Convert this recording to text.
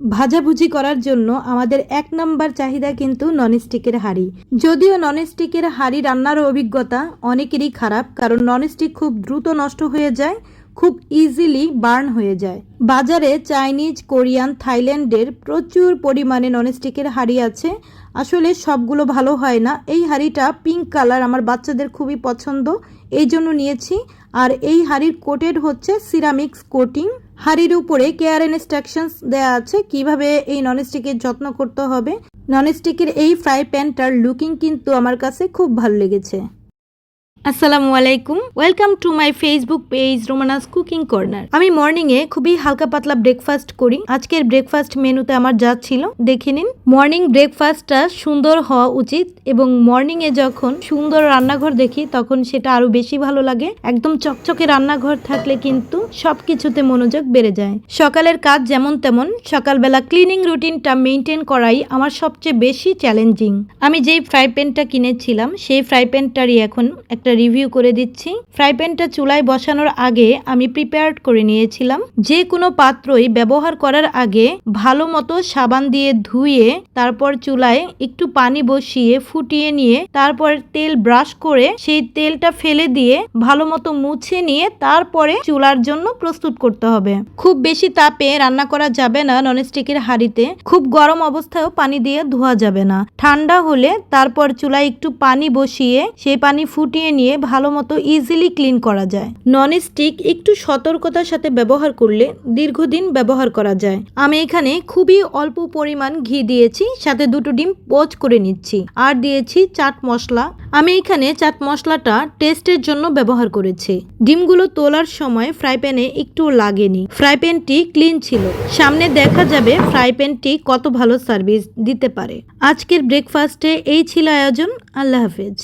ভাজাভুজি করার জন্য আমাদের এক নাম্বার চাহিদা কিন্তু ননস্টিকের হাঁড়ি। যদিও ননস্টিকের হাঁড়ি রান্নার অভিজ্ঞতা অনেকেরই খারাপ, কারণ ননস্টিক খুব দ্রুত নষ্ট হয়ে যায়, খুব ইজিলি বার্ন হয়ে যায়। বাজারে চাইনিজ, কোরিয়ান, থাইল্যান্ডের প্রচুর পরিমাণে ননস্টিকের হাঁড়ি আছে। আসলে সবগুলো ভালো হয় না। এই হাঁড়িটা পিঙ্ক কালার আমার বাচ্চাদের খুবই পছন্দ। এই জন্য নিয়েছি। আর এই হাড়ির কোটেড হচ্ছে সিরামিক্স কোটিং। হাড়ির উপরে কেয়ার ইনস্ট্রাকশনস দেওয়া আছে কীভাবে এই ননস্টিকের যত্ন করতে হবে। ননস্টিকের এই ফ্রাই প্যানটার লুকিং কিন্তু আমার কাছে খুব ভালো লেগেছে। আসসালামু আলাইকুম। Welcome to my Facebook page Romana's cooking corner আমি মর্নিং এ খুবই হালকা পাতলা ব্রেকফাস্ট করি। আজকের ব্রেকফাস্ট মেনুতে আমার যা ছিল, দেখে নিন। মর্নিং ব্রেকফাস্টটা সুন্দর হওয়া উচিত এবং মর্নিং এ যখন সুন্দর রান্নাঘর দেখি, তখন সেটা আরও বেশি ভালো লাগে। একদম চকচকে রান্নাঘর থাকলে কিন্তু সবকিছুতে মনোযোগ বেড়ে যায়। সকালের কাজ যেমন তেমন, সকালবেলা ক্লিনিং রুটিনটা মেনটেন করাই আমার সবচেয়ে বেশি চ্যালেঞ্জিং আমি যেই ফ্রাই প্যানটা কিনেছিলাম, সেই ফ্রাই প্যানটারই এখন একটা রিভিউ করে দিচ্ছি। ফ্রাই প্যানটা চুলায় বসানোর আগে আমি প্রিপেয়ার করে নিয়েছিলাম। যে কোনো পাত্রই ব্যবহার করার আগে ভালো মতো সাবান দিয়ে ধুয়ে তারপর চুলায় একটু পানি বসিয়ে ফুটিয়ে নিয়ে তারপর তেল ব্রাশ করে সেই তেলটা ফেলে দিয়ে ভালো মতো মুছে নিয়ে তারপরে চুলার জন্য প্রস্তুত করতে হবে। খুব বেশি তাপে রান্না করা যাবে না ননস্টিকের হাঁড়িতে। খুব গরম অবস্থায়ও পানি দিয়ে ধোয়া যাবে না। ঠান্ডা হলে তারপর চুলায় একটু পানি বসিয়ে সেই পানি ফুটিয়ে নিয়ে ভালো মতো ইজিলি ক্লিন করা যায়। নন স্টিক একটু সতর্কতার সাথে ব্যবহার করলে দীর্ঘদিন ব্যবহার করা যায়। আমি এখানে খুবই অল্প পরিমাণ ঘি দিয়েছি, সাথে দুটো ডিম পোচ করে নিচ্ছি। আর দিয়েছি চাট মশলা। আমি এখানে চাট মশলাটা টেস্টের জন্য ব্যবহার করেছি। ডিমগুলো তোলার সময় ফ্রাই প্যানে একটু লাগেনি। ফ্রাই প্যানটি ক্লিন ছিল। সামনে দেখা যাবে ফ্রাই প্যানটি কত ভালো সার্ভিস দিতে পারে। আজকের ব্রেকফাস্টে এই ছিল আয়োজন। আল্লাহ হাফেজ।